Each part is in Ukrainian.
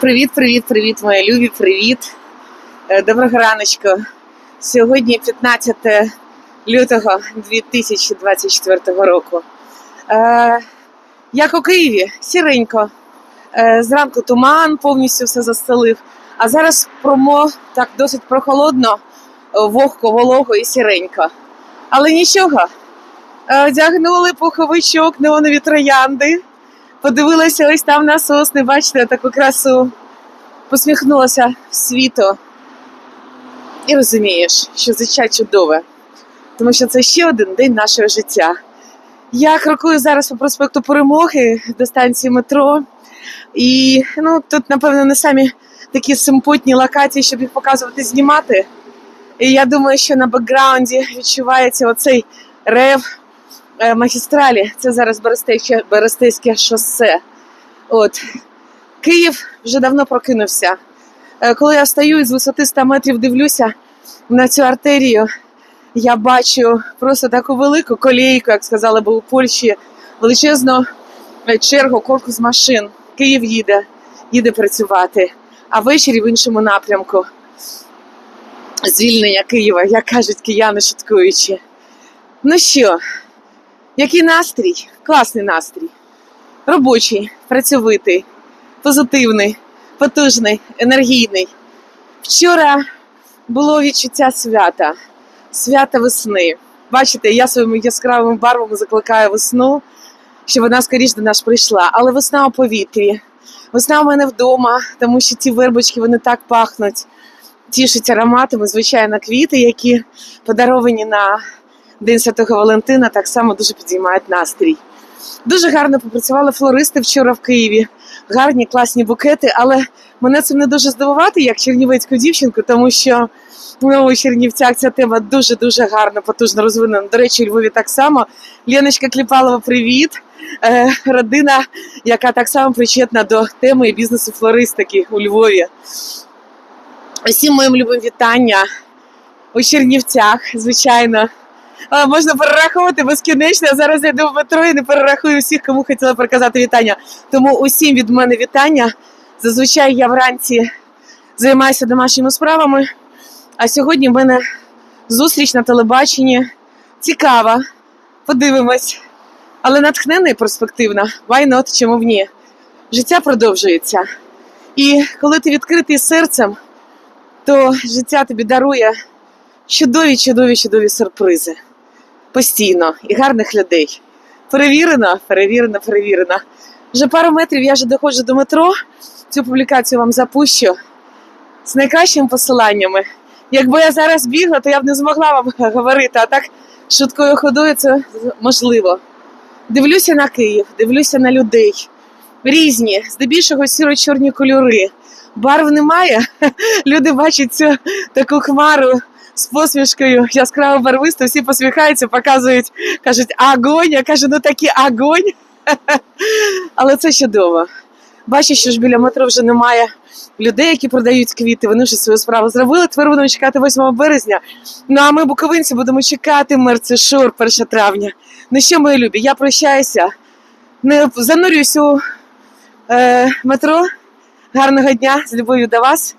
Привіт, привіт, привіт, мої любі, привіт. Е, Доброго раночку. Сьогодні 15 лютого 2024 року. Е, як у Києві, сіренько. Е, зранку туман повністю все застелив. А зараз промо так досить прохолодно, вогко, волого і сіренько. Але нічого. Одягнули пуховичок, неонові троянди. Подивилася ось там на сосни, бачите, таку красу. Посміхнулася світу. І розумієш, що життя чудове, тому що це ще один день нашого життя. Я крокую зараз по проспекту Перемоги до станції метро. І ну, тут, напевно, не самі такі симпотні локації, щоб їх показувати, знімати. І я думаю, що на бекграунді відчувається оцей рев магістралі. Це зараз Берестейське, шосе. От. Київ вже давно прокинувся. Е, Коли я стою і з висоти 100 метрів дивлюся на цю артерію, я бачу просто таку велику колійку, як сказали би у Польщі, величезну е, чергу, корпус машин. Київ їде, їде працювати, а ввечері в іншому напрямку. Звільнення Києва, як кажуть кияни шуткуючи. Ну що, який настрій? Класний настрій. Робочий, працьовитий, позитивний, потужний, енергійний. Вчора було відчуття свята, свята весни. Бачите, я своїми яскравими барвами закликаю весну, щоб вона скоріш до нас прийшла. Але весна у повітрі. Весна у мене вдома, тому що ці вербочки вони так пахнуть, тішать ароматами, звичайно, квіти, які подаровані на День Святого Валентина, так само дуже підіймають настрій. Дуже гарно попрацювали флористи вчора в Києві. Гарні, класні букети, але мене це не дуже здивувати, як чернівецьку дівчинку, тому що ну, у Чернівцях ця тема дуже-дуже гарно, потужно розвинена. До речі, у Львові так само. Леночка Кліпалова, привіт. Е, родина, яка так само причетна до теми і бізнесу флористики у Львові. Усім моїм любим вітання у Чернівцях, звичайно. Можна перераховувати безкінечно. Зараз я йду в метро і не перерахую всіх, кому хотіла переказати вітання. Тому усім від мене вітання. Зазвичай я вранці займаюся домашніми справами. А сьогодні в мене зустріч на телебаченні. Цікава. Подивимось. Але натхнена і перспективна. Why not? Чому б ні? Життя продовжується. І коли ти відкритий серцем, то життя тобі дарує чудові, чудові, чудові сюрпризи. Постійно і гарних людей. Перевірено, перевірено, перевірено. Вже пару метрів я вже доходжу до метро. Цю публікацію вам запущу з найкращими посиланнями. Якби я зараз бігла, то я б не змогла вам говорити, а так швидкою ходою це можливо. Дивлюся на Київ, дивлюся на людей. Різні, здебільшого сіро-чорні кольори. Барв немає. Люди бачать цю таку хмару з посмішкою яскраво барвисто, всі посміхаються, показують, кажуть, огонь. Я кажу, ну такі огонь. Але це чудово. Бачу, що ж біля метро вже немає людей, які продають квіти. Вони вже свою справу зробили. Тепер будемо чекати 8 березня. Ну а ми, буковинці, будемо чекати мерцешур 1 травня. Ну що, мої любі, я прощаюся. Не занурююсь у е, метро. Гарного дня з любов'ю до вас.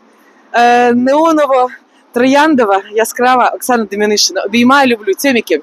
Е, неоново Трояндова, яскрава Оксана Дем'янишина. Обіймаю, люблю. Цьоміки.